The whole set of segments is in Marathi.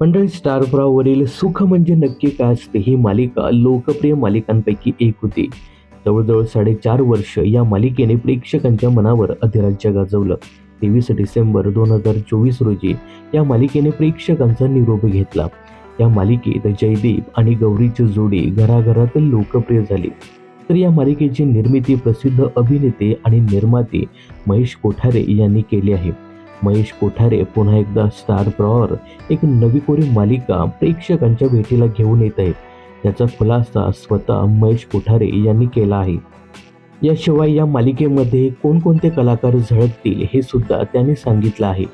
मंडळी स्टारप्रावरील सुख म्हणजे नक्की काय असते ही मालिका लोकप्रिय मालिकांपैकी एक होती. जवळजवळ साडेचार वर्ष या मालिकेने प्रेक्षकांच्या मनावर अधिराज्य गाजवलं. तेवीस डिसेंबर दोन हजार चोवीस रोजी या मालिकेने प्रेक्षकांचा निरोप घेतला. या मालिकेत जयदीप आणि गौरीची जोडी घराघरात लोकप्रिय झाली. तर या मालिकेची निर्मिती प्रसिद्ध अभिनेते आणि निर्माते महेश कोठारे यांनी केली आहे. महेश कोठारे पुन्हा एकदा स्टार प्रॉवर एक नवी कोरी मालिका प्रेक्षकांच्या भेटीला घेऊन येत आहेत. त्याचा खुलासा स्वतः महेश कोठारे यांनी केला आहे. याशिवाय या मालिकेमध्ये कोणकोणते कलाकार झळकतील हे सुद्धा त्यांनी सांगितलं आहे.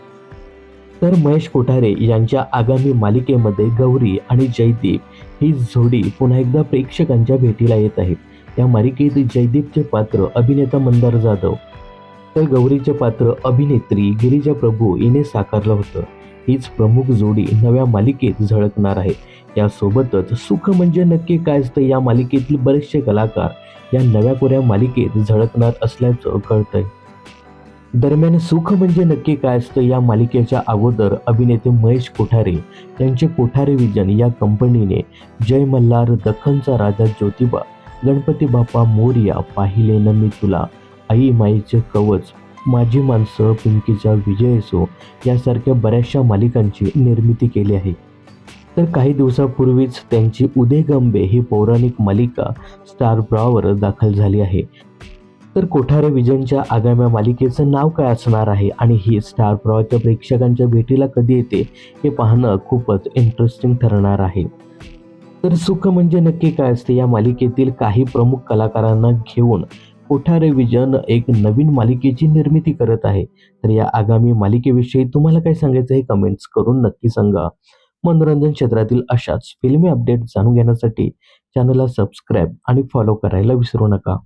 तर महेश कोठारे यांच्या आगामी मालिकेमध्ये गौरी आणि जयदीप ही जोडी पुन्हा एकदा प्रेक्षकांच्या भेटीला येत आहेत. या मालिकेत जयदीपचे पात्र अभिनेता मंदार जाधव तर गौरीचे पात्र अभिनेत्री गिरिजा प्रभू हिने साकारलं होतं. हीच प्रमुख जोडी नव्या मालिकेत झळकणार आहे. यासोबतच सुख म्हणजे नक्की काय असतं या मालिकेतील बरेचसे कलाकार या नव्या कोऱ्या मालिकेत झळकणार असल्याचं कळतंय. दरम्यान सुख म्हणजे नक्की काय असतं या मालिकेच्या अगोदर अभिनेते महेश कोठारे यांचे कोठारे विजन या कंपनीने जय मल्हार दख्खनचा राजा ज्योतिबा गणपती बाप्पा मोर्या पाहिले न मी तुला आई माईचे कवच माझी माणसं पिंकीचा विजय असो यासारख्या बऱ्याचशा मालिकांची निर्मिती केली आहे. तर काही दिवसापूर्वीच त्यांची उदय गंबे ही पौराणिक मालिका स्टार ब्रॉवर दाखल झाली आहे. तर कोठारे विजनच्या आगाम्या मालिकेचं नाव काय असणार आहे आणि ही स्टार प्रवाहच्या प्रेक्षकांच्या भेटीला कधी येते हे पाहणं खूपच इंटरेस्टिंग ठरणार आहे. तर सुख म्हणजे नक्की काय असते या मालिकेतील काही प्रमुख कलाकारांना घेऊन कोठारे विजन एक नवीन मालिकेची निर्मिती करत आहे. तर या आगामी मालिकेविषयी तुम्हाला काय सांगायचं हे कमेंट्स करून नक्की सांगा. मनोरंजन क्षेत्रातील अशाच फिल्मी अपडेट जाणून घेण्यासाठी चॅनलला सबस्क्राईब आणि फॉलो करायला विसरू नका.